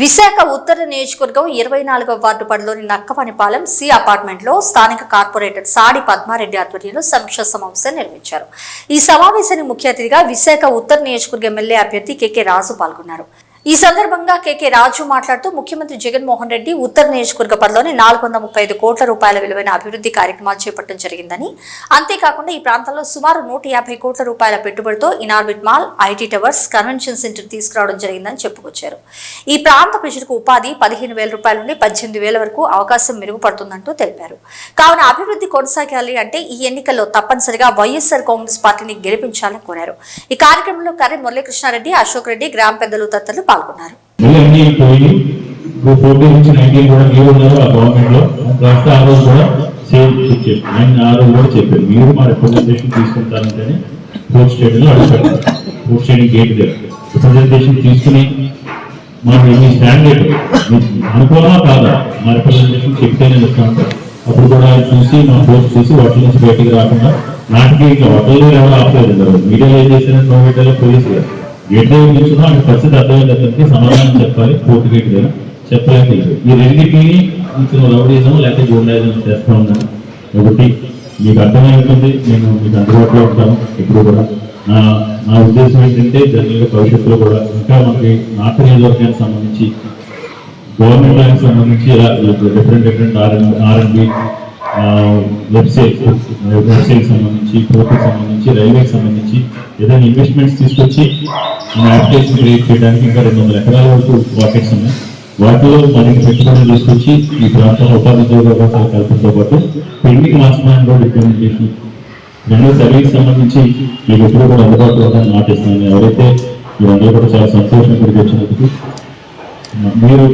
విశాఖ ఉత్తర నియోజకవర్గం ఇరవై నాలుగవ వార్డు పరిధిలోని నక్కవాణిపాలెం సి అపార్ట్మెంట్లో స్థానిక కార్పొరేటర్ సాడి పద్మారెడ్డి ఆధ్వర్యంలో సమీక్ష సమావేశం నిర్వహించారు. ఈ సమావేశానికి ముఖ్య అతిథిగా విశాఖ ఉత్తర నియోజకవర్గ ఎమ్మెల్యే అభ్యర్థి కెకే రాజు పాల్గొన్నారు. ఈ సందర్భంగా కేకే రాజు మాట్లాడుతూ ముఖ్యమంత్రి జగన్మోహన్ రెడ్డి ఉత్తర నియోజకవర్గ పరిలోని నాలుగు వందల ముప్పై ఐదు కోట్ల రూపాయల విలువైన అభివృద్ధి కార్యక్రమాలు చేపట్టడం జరిగిందని. అంతేకాకుండా ఈ ప్రాంతంలో సుమారు నూట యాభై కోట్ల రూపాయల పెట్టుబడితో Inorbit mall IT towers convention centre తీసుకురావడం జరిగిందని చెప్పుకొచ్చారు. ఈ ప్రాంత ప్రజలకు ఉపాధి పదిహేను వేల రూపాయల నుండి పద్దెనిమిది వేల వరకు అవకాశం మెరుగుపడుతుందంటూ తెలిపారు. కావున అభివృద్ధి కొనసాగాలి అంటే ఈ ఎన్నికల్లో తప్పనిసరిగా వైఎస్ఆర్ కాంగ్రెస్ పార్టీని గెలిపించాలని కోరారు. ఈ కార్యక్రమంలో కర్రీ మురళీకృష్ణారెడ్డి అశోక్ రెడ్డి గ్రామ పెద్దలు తదితరులు పాల్గొన్నారు. పోయి నుంచి నైన్టీన్ కూడా మీరు ఆ గవర్నమెంట్లో. ఆ రోజు కూడా ఆయన ఆ రోజు కూడా చెప్పారు మీరు మా గేట్ దగ్గర. తీసుకుని మనం మీ స్టాండర్డ్ అనుకోవాలా కాదా? మా రిప్రజెంటేషన్ చెప్తేనే చెప్తాను అప్పుడు కూడా చూసి మనం పోస్ట్ చేసి వాటి నుంచి బయటికి రాకుండా నాటికి ఇంకా హోటల్లో ఎవరు ఆపలేదు మీడియాలో ఏం నో మీడియాలో పోలీసు గారు గేట్ దగ్గర నిల్చున్నా అక్కడ పరిస్థితి అర్థమైంది అతనికి సమాధానం చెప్పాలి కోర్టు గేట్ దగ్గర చెప్పలేదు ఈ రెండింటిని కొంచెం రౌడీజం లేకపోతే గూండాయిజం చేస్తూ ఉన్నాను. ఒకటి మీకు అర్థమవుతుంది నేను మీకు అందుబాటులో ఉంటాను ఇప్పుడు కూడా. నా నా ఉద్దేశం ఏంటంటే జనరల్గా భవిష్యత్తులో కూడా ఇంకా మనకి నార్త్ నియోజకవర్గానికి సంబంధించి గవర్నమెంట్ దానికి సంబంధించి ఇలా different different R R and B website website సంబంధించి పోర్టుకి సంబంధించి రైల్వేకి సంబంధించి ఏదైనా ఇన్వెస్ట్మెంట్స్ తీసుకొచ్చి మన అప్లికేషన్ క్రియేట్ చేయడానికి ఇంకా రెండు వందల ఎకరాల వరకు వాకెట్స్ ఉన్నాయి. వాటిలో మనకి పెట్టుబడులు తీసుకొచ్చి ఈ ప్రాంతంలో ఉపాధి ఉద్యోగ అవకాశాలు కల్పంతో పాటు పెండింగ్ మాస్మాన్ రోడ్ ఇంప్లిమెంటేషన్ రెండు సర్వీస్ సంబంధించి మీకు ఎప్పుడు కూడా అందుబాటులో ఉందని మాటిస్తున్నాను ఎవరైతే మీరందరూ కూడా చాలా సంతోషం గురించి వచ్చినందుకు మీరు